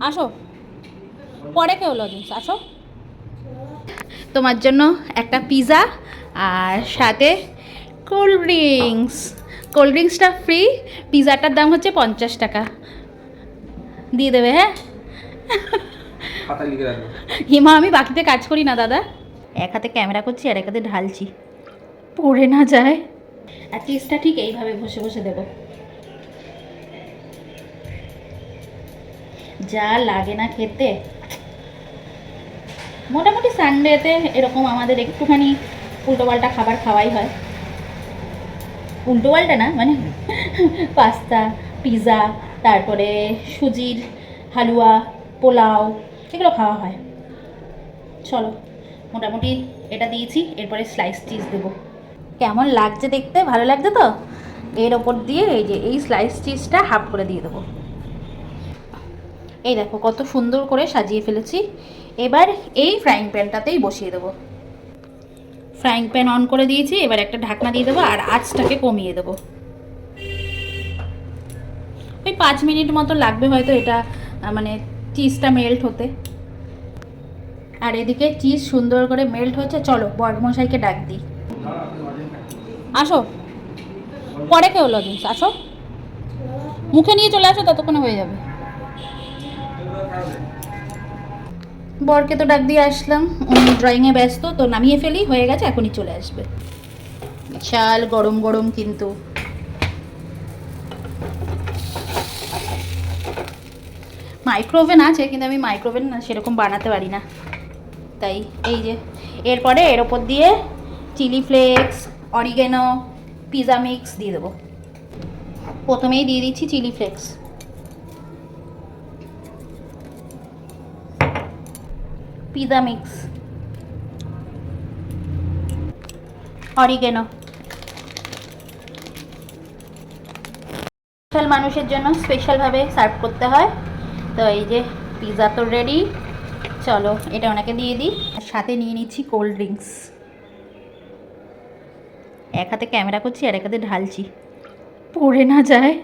আসো। পরে কেউ লজেন্স আসো। তোমার জন্য একটা পিৎজা আর সাথে কোল্ড ড্রিঙ্কস। কোল্ড ড্রিঙ্কসটা ফ্রি পিৎজাটার দাম হচ্ছে পঞ্চাশ টাকা। দিয়ে দেবে হ্যাঁ? হিমা আমি বাকিতে কাজ করি না দাদা। এক হাতে ক্যামেরা করছি আর এক হাতে ঢালছি। পড়ে না যায়। আর চিজটা ঠিক এইভাবে বসে বসে দেবো। যা লাগে না খেতে। মোটামুটি সানডেতে এরকম আমাদের একটুখানি উল্টোপাল্টা খাবার খাওয়াই হয়। উল্টোপাল্টা না মানে পাস্তা পিৎজা তারপরে সুজির হালুয়া, পোলাও এগুলো খাওয়া হয়। চলো, মোটামুটি এটা দিয়েছি, এরপরে স্লাইস চিজ দেবো। কেমন লাগছে দেখতে? ভালো লাগছে তো? এর ওপর দিয়ে এই যে, এই স্লাইস চিজটা হাফ করে দিয়ে দেবো। এই দেখো, কত সুন্দর করে সাজিয়ে ফেলেছি। এবার এই ফ্রাইং প্যানটাতেই বসিয়ে দেবো। ফ্রাইং প্যান অন করে দিয়েছি, এবার একটা ঢাকনা দিয়ে দেবো আর আঁচটাকে কমিয়ে দেবো। ওই পাঁচ মিনিট মতো লাগবে হয়তো এটা মানে চিজটা মেল্ট হতে। আর এদিকে চিজ সুন্দর করে মেল্ট হচ্ছে, চলো বর্মশাইকে ডাক দিই। আসো। পরে কেউ লজেন্স আসো। মুখে নিয়ে চলে আসো, ততক্ষণে হয়ে যাবে। বরকে তো ডাক দিয়ে আসলাম। উনি ড্রয়িংয়ে ব্যস্ত, তো নামিয়ে ফেলি, হয়ে গেছে, এখনই চলে আসবে। বিশাল গরম গরম কিন্তু। মাইক্রোওভেন আছে, কিন্তু আমি মাইক্রোওভেন সেরকম বানাতে পারি না। তাই, এই যে, এরপরে এর ওপর দিয়ে chilli flakes, oregano, pizza mix দিয়ে দেবো। প্রথমেই দিয়ে দিচ্ছি chilli flakes. Pizza mix oregano special মানুষের জন্য স্পেশালভাবে সার্ভ করতে হয়। তো এই যে পিৎজা তো রেডি চলো, এটা ওনাকে দিয়ে দিই। সাথে নিয়ে নিচ্ছি কোল্ড ড্রিঙ্কস এক হাতে ক্যামেরা করছি, আর এক হাতে ঢালছি। পড়ে না যায়।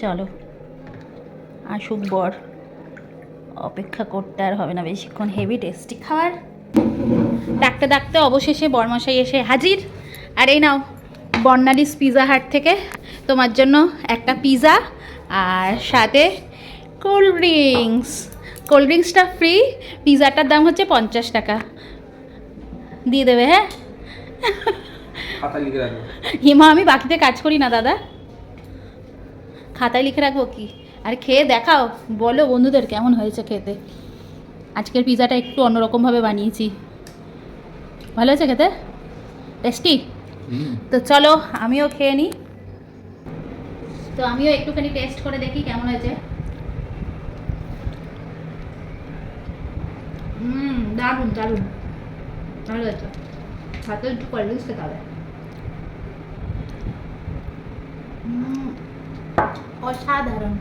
চলো, আসুক বর। অপেক্ষা করতে আর হবে না বেশিক্ষণ হেভি টেস্টি খাবার ডাকতে ডাকতে অবশেষে বরমশাই এসে হাজির। আর এই নাও বর্ণালিস পিজা হাট থেকে তোমার জন্য একটা পিৎজা আর সাথে কোল্ড ড্রিঙ্কস কোল্ড ড্রিঙ্কসটা ফ্রি পিৎজাটার দাম হচ্ছে পঞ্চাশ টাকা। দিয়ে দেবে হ্যাঁ? হিমা আমি বাকিতে কাজ করি না দাদা। খাতায় লিখে রাখব কি? আর খেয়ে দেখাও বলো বন্ধুদের কেমন হয়েছে খেতে। আজকের পিৎজাটা একটু অন্যরকমভাবে বানিয়েছি। ভালো হয়েছে খেতে? টেস্টি? তো চলো আমিও খেয়ে নিই। তো আমিও একটুখানি টেস্ট করে দেখি কেমন হয়েছে। হুম দারুণ দারুণ। ভালো হয়েছে। সাথে একটু কোল্ড ড্রিঙ্কস খেতে হবে। অসাধারণ।